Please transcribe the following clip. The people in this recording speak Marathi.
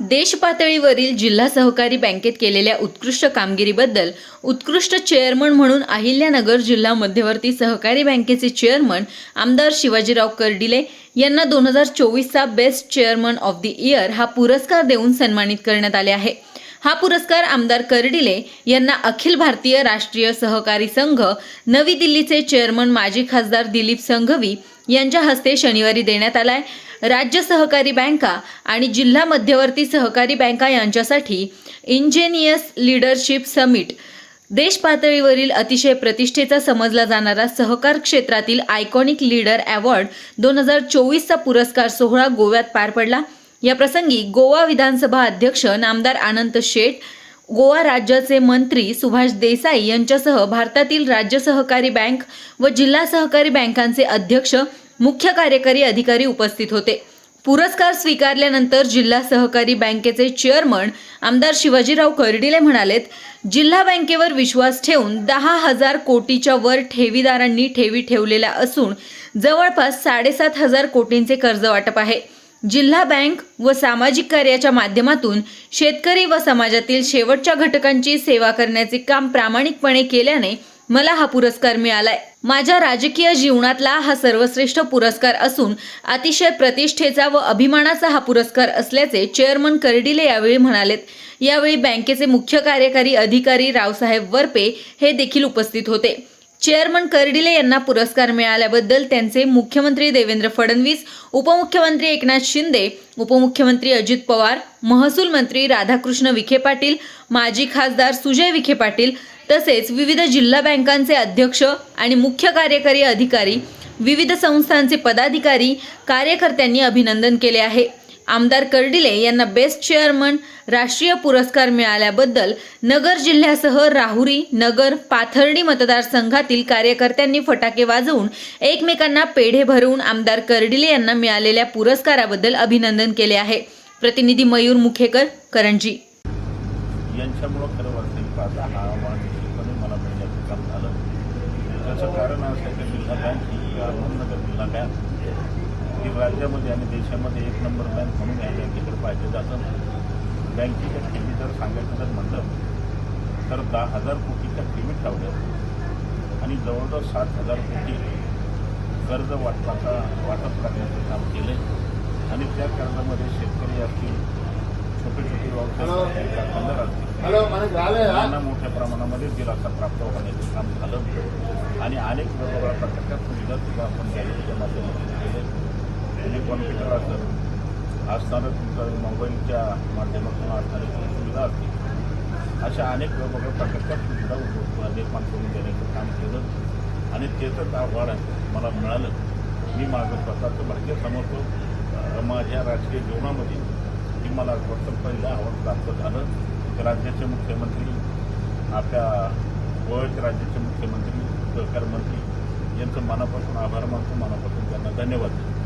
देशपातळीवरील जिल्हा सहकारी बँकेत केलेल्या उत्कृष्ट कामगिरीबद्दल उत्कृष्ट चेअरमन म्हणून अहिल्यानगर जिल्हा मध्यवर्ती सहकारी बँकेचे चेअरमन आमदार शिवाजीराव कर्डिले यांना दोन हजार चोवीसचा best chairman of the year हा पुरस्कार देऊन सन्मानित करण्यात आले आहे. हा पुरस्कार आमदार कर्डिले यांना अखिल भारतीय राष्ट्रीय सहकारी संघ नवी दिल्लीचे चेअरमन माजी खासदार दिलीप संघवी यांच्या हस्ते शनिवारी देण्यात आलाय. राज्य सहकारी बँका आणि जिल्हा मध्यवर्ती सहकारी बँका यांच्यासाठी इंजेनियस लीडरशिप समिट. देश पातळीवरील अतिशय प्रतिष्ठेचा समजला जाणारा सहकार क्षेत्रातील आयकॉनिक लीडर अवॉर्ड दोन हजार चोवीसचा पुरस्कार सोहळा गोव्यात पार पडला. या प्रसंगी गोवा विधानसभा अध्यक्ष नामदार आनंद शेठ गोवा राज्याचे मंत्री सुभाष देसाई यांच्यासह भारतातील राज्य सहकारी बँक व जिल्हा सहकारी बँकांचे अध्यक्ष मुख्य कार्यकारी अधिकारी उपस्थित होते. पुरस्कार स्वीकारल्यानंतर जिल्हा सहकारी बँकेचे चेअरमन आमदार शिवाजीराव कर्डिले म्हणालेत जिल्हा बँकेवर विश्वास ठेवून दहा हजार कोटीच्या वर ठेवीदारांनी ठेवी ठेवलेल्या असून जवळपास साडेसात हजार कोटींचे कर्ज वाटप आहे. जिल्हा बँक व सामाजिक कार्याच्या माध्यमातून शेतकरी व समाजातील शेवटच्या घटकांची सेवा करण्याचे काम प्रामाणिकपणे केल्याने मला हा पुरस्कार मिळालाय. माझ्या राजकीय जीवनातला हा सर्वश्रेष्ठ पुरस्कार असून अतिशय प्रतिष्ठेचा व अभिमानाचा हा पुरस्कार असल्याचे चेअरमन कर्डिले यावेळी म्हणालेत. यावेळी बँकेचे मुख्य कार्यकारी अधिकारी रावसाहेब वरपे हे देखील उपस्थित होते. चेअरमन कर्डिले यांना पुरस्कार मिळाल्याबद्दल त्यांचे मुख्यमंत्री देवेंद्र फडणवीस उपमुख्यमंत्री एकनाथ शिंदे उपमुख्यमंत्री अजित पवार महसूल मंत्री राधाकृष्ण विखे पाटील माजी खासदार सुजय विखे पाटील तसेच विविध जिल्हा बँकांचे अध्यक्ष आणि मुख्य कार्यकारी अधिकारी विविध संस्थांचे पदाधिकारी कार्यकर्त्यांनी अभिनंदन केले आहे. आमदार कर्डिले यांना बेस्ट चेअरमन राष्ट्रीय पुरस्कार मिळाल्याबद्दल नगर जिल्ह्यासह राहुरी नगर पाथर्डी मतदारसंघातील कार्यकर्त्यांनी फटाके वाजवून एकमेकांना पेढे भरवून आमदार कर्डिले यांना मिळालेल्या पुरस्काराबद्दल अभिनंदन केले आहे. प्रतिनिधी मयूर मुखेकर करंजी. यांच्यामुळं खरं वाटतं की हा आव्हान निश्चितपणे मला मिळण्याचं काम झालं. त्याचं कारण असं की जिल्हा बँक ही अहमदनगर जिल्हा बँक राज्यामध्ये आणि देशामध्ये एक नंबर बँक म्हणून या बँकेकडे पाहिजे. जातं बँकेच्या ठेवी जर सांगायचं जर म्हटलं तर दहा हजार कोटीच्या लिमिट लावल्या आणि जवळजवळ सात हजार कोटी कर्ज वाटपाचा वाटप करण्याचं काम केलं आणि त्या कर्जामध्ये शेतकरी असतील छोटे छोटे व्यवसाय त्यांना मोठ्या प्रमाणामध्ये दिलासा प्राप्त होण्याचं काम झालं. आणि अनेक वेगवेगळ्या प्रकारच्या सुविधा सुद्धा आपण माध्यमातून कॉम्प्युटर असेल असणारं तुमचं मोबाईलच्या माध्यमातून असणारी काही सुविधा असतील. अशा अनेक वेगवेगळ्या प्रकारच्या सुविधा निर्माण करून देण्याचं काम केलं. आणि त्याचंच आव्हान मला मिळालं. मी माझं स्वतःचं भारतीय समजतो. माझ्या राजकीय जीवनामध्ये की मला वाटतं पहिलं आव्हान प्राप्त झालं. राज्याचे मुख्यमंत्री आपल्या गोव्याचे राज्याचे मुख्यमंत्री सहकार मंत्री यांचं मनापासून आभार मानतो. मनापासून त्यांना धन्यवाद. देतो